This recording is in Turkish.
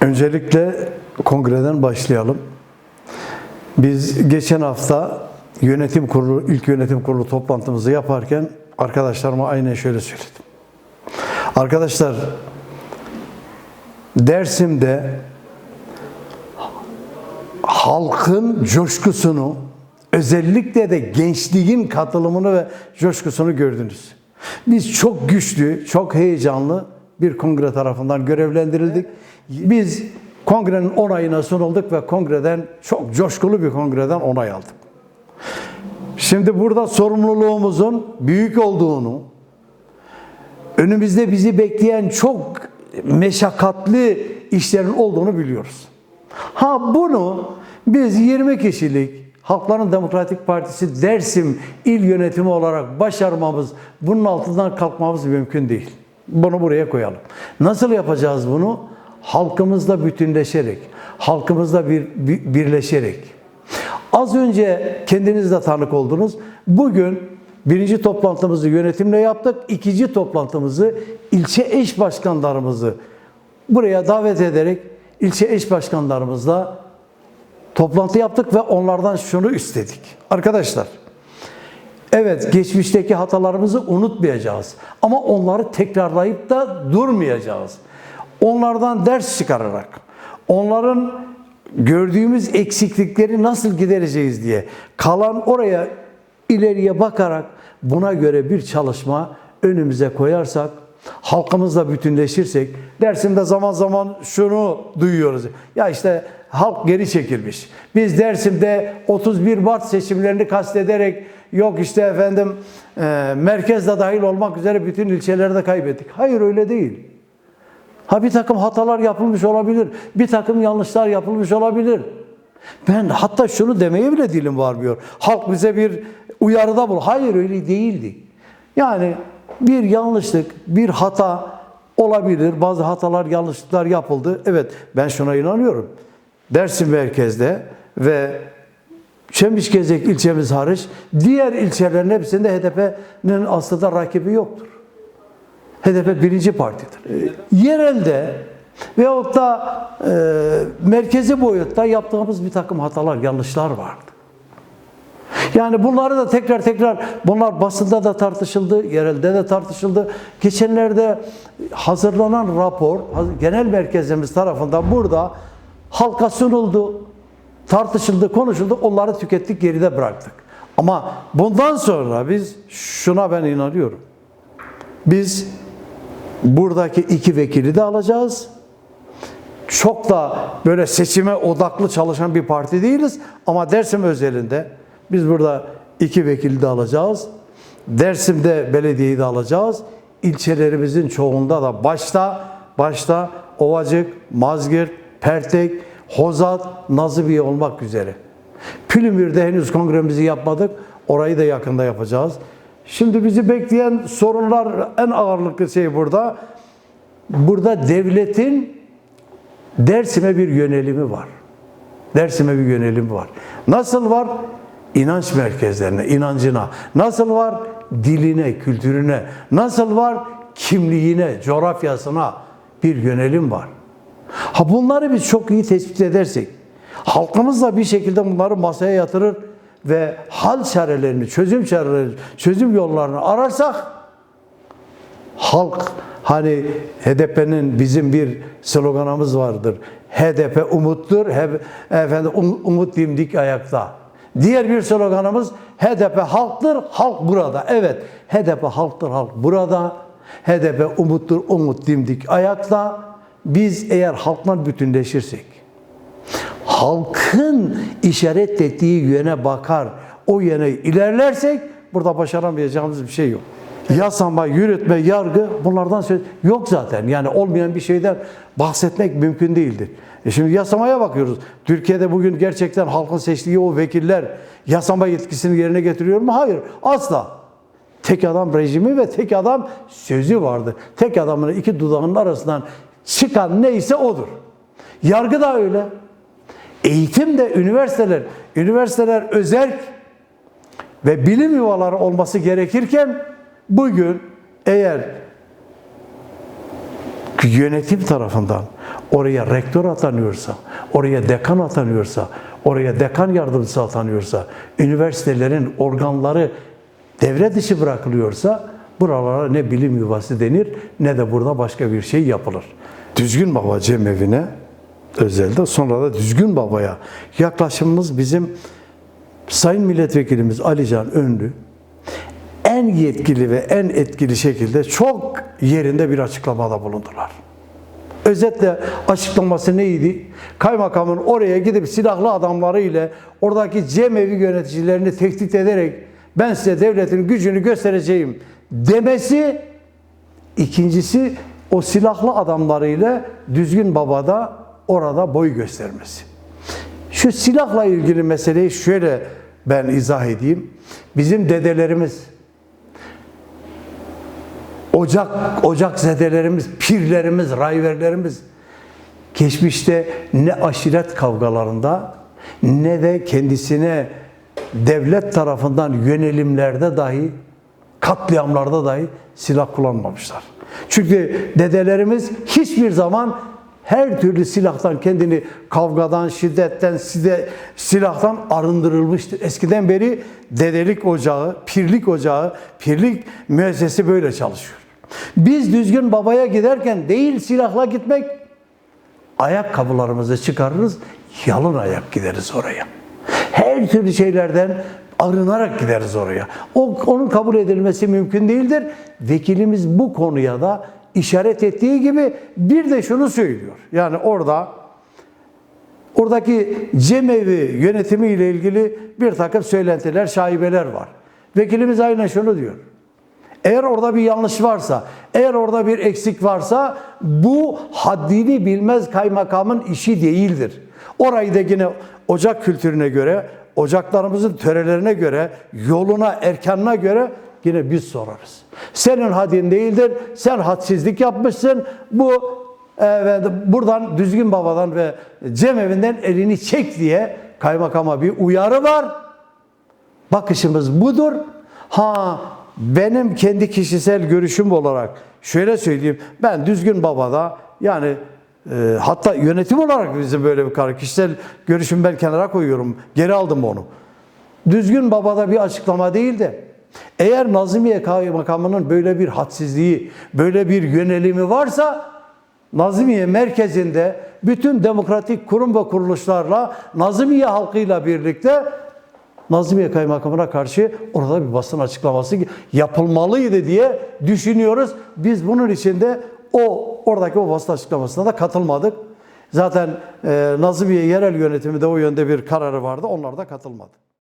Öncelikle kongreden başlayalım. Biz geçen hafta yönetim kurulu, ilk yönetim kurulu toplantımızı yaparken arkadaşlarıma aynen şöyle söyledim. Arkadaşlar Dersim'de halkın coşkusunu, özellikle de gençliğin katılımını ve coşkusunu gördünüz. Biz çok güçlü, çok heyecanlı bir kongre tarafından görevlendirildik. Biz kongrenin onayına sunulduk ve kongreden çok coşkulu bir kongreden onay aldık. Şimdi burada sorumluluğumuzun büyük olduğunu, önümüzde bizi bekleyen çok meşakkatli işlerin olduğunu biliyoruz. Ha bunu biz 20 kişilik Halkların Demokratik Partisi Dersim il yönetimi olarak başarmamız, bunun altından kalkmamız mümkün değil. Bunu buraya koyalım. Nasıl yapacağız bunu? Halkımızla bütünleşerek, halkımızla bir, bir- birleşerek. Az önce kendiniz de tanık oldunuz. Bugün birinci toplantımızı yönetimle yaptık. İkinci toplantımızı ilçe eş başkanlarımızı buraya davet ederek ilçe eş başkanlarımızla toplantı yaptık ve onlardan şunu istedik. Arkadaşlar, evet geçmişteki hatalarımızı unutmayacağız ama onları tekrarlayıp da durmayacağız. Onlardan ders çıkararak, onların gördüğümüz eksiklikleri nasıl gidereceğiz diye kalan oraya ileriye bakarak buna göre bir çalışma önümüze koyarsak halkımızla bütünleşirsek Dersim'de zaman zaman şunu duyuyoruz. Ya işte halk geri çekilmiş. Biz Dersim'de 31 Mart seçimlerini kastederek yok işte efendim e, merkezde dahil olmak üzere bütün ilçelerde kaybettik. Hayır öyle değil. Ha bir takım hatalar yapılmış olabilir. Bir takım yanlışlar yapılmış olabilir. Ben hatta şunu demeye bile dilim varmıyor. Halk bize bir uyarıda bul. Hayır öyle değildi. Yani bir yanlışlık, bir hata olabilir. Bazı hatalar, yanlışlıklar yapıldı. Evet ben şuna inanıyorum. Dersim merkezde ve Çemişgezek ilçemiz hariç diğer ilçelerin hepsinde HDP'nin aslında rakibi yoktur. HDP birinci partidir. E, Yerelde veyahut da e, merkezi boyutta yaptığımız bir takım hatalar, yanlışlar vardı. Yani bunları da tekrar tekrar bunlar basında da tartışıldı, yerelde de tartışıldı. Geçenlerde hazırlanan rapor genel merkezimiz tarafından burada halka sunuldu, tartışıldı, konuşuldu. Onları tükettik, geride bıraktık. Ama bundan sonra biz şuna ben inanıyorum. Biz buradaki iki vekili de alacağız. Çok da böyle seçime odaklı çalışan bir parti değiliz ama Dersim özelinde biz burada iki vekili de alacağız. Dersim'de belediyeyi de alacağız. İlçelerimizin çoğunda da başta başta Ovacık, Mazgirt, Pertek, Hozat, Nazıbiye olmak üzere. Pülümür'de henüz kongremizi yapmadık. Orayı da yakında yapacağız. Şimdi bizi bekleyen sorunlar en ağırlıklı şey burada. Burada devletin Dersim'e bir yönelimi var. Dersim'e bir yönelimi var. Nasıl var? İnanç merkezlerine, inancına. Nasıl var? Diline, kültürüne. Nasıl var? Kimliğine, coğrafyasına bir yönelim var. Ha bunları biz çok iyi tespit edersek, halkımız da bir şekilde bunları masaya yatırır ve hal çarelerini, çözüm çarelerini, çözüm yollarını ararsak halk hani HDP'nin bizim bir sloganımız vardır. HDP umuttur, hep, efendim um- umut dimdik ayakta. Diğer bir sloganımız HDP halktır, halk burada. Evet, HDP halktır, halk burada. HDP umuttur, umut dimdik ayakta. Biz eğer halkla bütünleşirsek, halkın işaret ettiği yöne bakar, o yöne ilerlersek burada başaramayacağımız bir şey yok. Yasama, yürütme, yargı bunlardan söz yok zaten. Yani olmayan bir şeyden bahsetmek mümkün değildir. E şimdi yasamaya bakıyoruz. Türkiye'de bugün gerçekten halkın seçtiği o vekiller yasama yetkisini yerine getiriyor mu? Hayır, asla. Tek adam rejimi ve tek adam sözü vardır. Tek adamın iki dudağının arasından çıkan neyse odur. Yargı da öyle. Eğitim de üniversiteler, üniversiteler özel ve bilim yuvaları olması gerekirken bugün eğer yönetim tarafından oraya rektör atanıyorsa, oraya dekan atanıyorsa, oraya dekan yardımcısı atanıyorsa, üniversitelerin organları devre dışı bırakılıyorsa buralara ne bilim yuvası denir ne de burada başka bir şey yapılır. Düzgün Baba Cemevine özelde sonra da Düzgün Baba'ya yaklaşımımız bizim Sayın Milletvekilimiz Alican Önlü en yetkili ve en etkili şekilde çok yerinde bir açıklamada bulundular. Özetle açıklaması neydi? Kaymakamın oraya gidip silahlı adamları ile oradaki cemevi yöneticilerini tehdit ederek ben size devletin gücünü göstereceğim demesi. İkincisi o silahlı adamlarıyla düzgün babada orada boy göstermesi. Şu silahla ilgili meseleyi şöyle ben izah edeyim. Bizim dedelerimiz ocak ocak zedelerimiz, pirlerimiz, rayverlerimiz geçmişte ne aşiret kavgalarında ne de kendisine devlet tarafından yönelimlerde dahi katliamlarda dahi silah kullanmamışlar. Çünkü dedelerimiz hiçbir zaman her türlü silahtan kendini kavgadan, şiddetten, side, silahtan arındırılmıştır. Eskiden beri dedelik ocağı, pirlik ocağı, pirlik müessesi böyle çalışıyor. Biz düzgün babaya giderken değil silahla gitmek, ayakkabılarımızı çıkarırız, yalın ayak gideriz oraya. Her türlü şeylerden arınarak gideriz oraya. O, onun kabul edilmesi mümkün değildir. Vekilimiz bu konuya da işaret ettiği gibi bir de şunu söylüyor. Yani orada oradaki cemevi yönetimi ile ilgili bir takım söylentiler, şaibeler var. Vekilimiz aynen şunu diyor. Eğer orada bir yanlış varsa, eğer orada bir eksik varsa bu haddini bilmez kaymakamın işi değildir. Orayı da yine ocak kültürüne göre, ocaklarımızın törelerine göre, yoluna, erkanına göre yine biz sorarız. Senin hadin değildir, sen hadsizlik yapmışsın. Bu evet, buradan düzgün babadan ve cemevinden elini çek diye kaymakama bir uyarı var. Bakışımız budur. Ha benim kendi kişisel görüşüm olarak şöyle söyleyeyim. Ben Düzgün Baba'da yani e, hatta yönetim olarak bizim böyle bir karar. Kişisel görüşümü ben kenara koyuyorum. Geri aldım onu. Düzgün Baba'da bir açıklama değil de eğer Nazımiye Kaymakamı'nın böyle bir hadsizliği, böyle bir yönelimi varsa Nazımiye merkezinde bütün demokratik kurum ve kuruluşlarla Nazımiye halkıyla birlikte Nazımiye Kaymakamı'na karşı orada bir basın açıklaması yapılmalıydı diye düşünüyoruz. Biz bunun için de o oradaki o basın açıklamasına da katılmadık. Zaten e, Nazımiye yerel yönetimi de o yönde bir kararı vardı. Onlar da katılmadı.